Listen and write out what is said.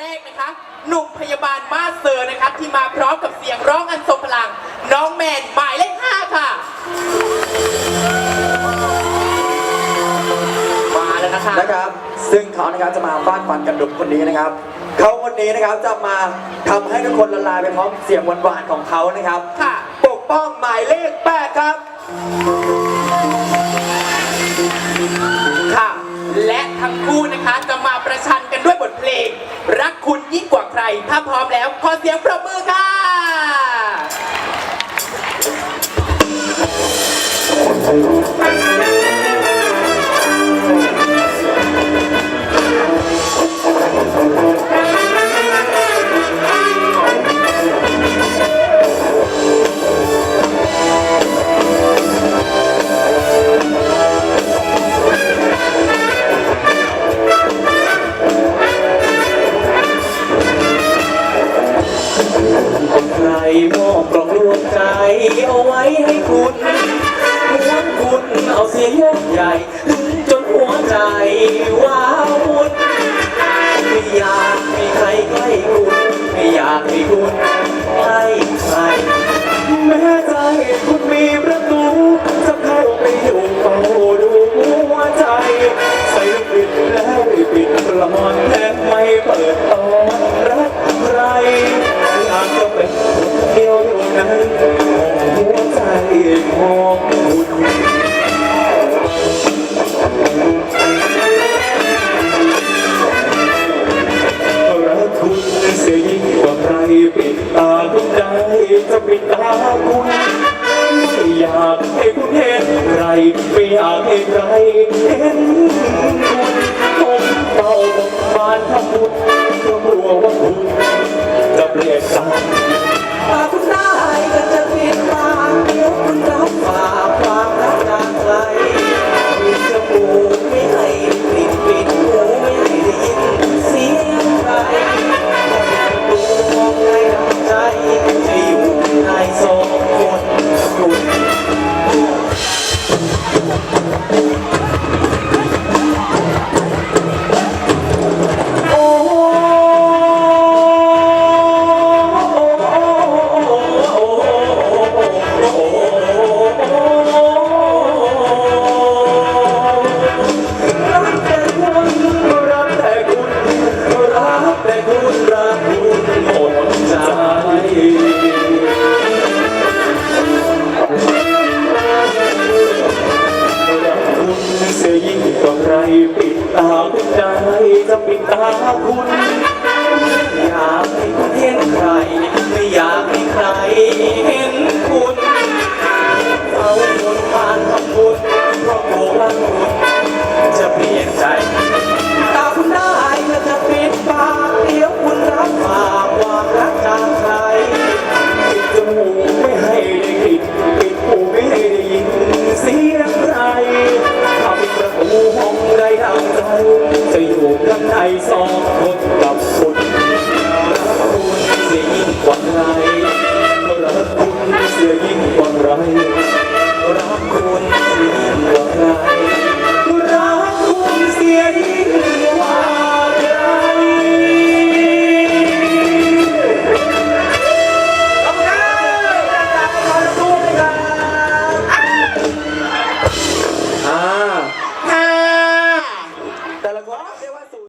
แรกนะคะ หนุ่มพยาบาลมาสเซอร์นะคะที่มาพร้อมกับเสียงร้องอันทรงพลัง น้องแมนหมายเลขห้าค่ะ มาแล้วนะคะ นะครับ ซึ่งเขานะครับจะมาฟาดฟันกับหนุ่มคนนี้นะครับ เขาคนนี้นะครับจะมาทำให้ทุกคนละลายไปพร้อมเสียงหวานๆของเขานะครับค่ะ ปกป้องหมายเลข8ครับ ถ้าพร้อมแล้ว ขอเสียงปรบมือค่ะใค สียงใหญ่ถึงจนหัวใจว้าวุ่นไม่อยากมีใครใกล้คุณไม่อยากมีคุณใกล้ใครแม้ใจคุณ ปิดตาคุณไม่อยากให้คุณเห็นใครไม่อยากให้ใครเห็นคุณผมเฝ้าบ้านทำ ปิดตาคุณได้จะปิดตาคุณอยากให้คุณเห็นใคร ไม่อยากให้ใครเห็น สองคนกับคุณคุณเสียยิ่งกว่าใครรักคุณเสียยิ่งกว่าใคร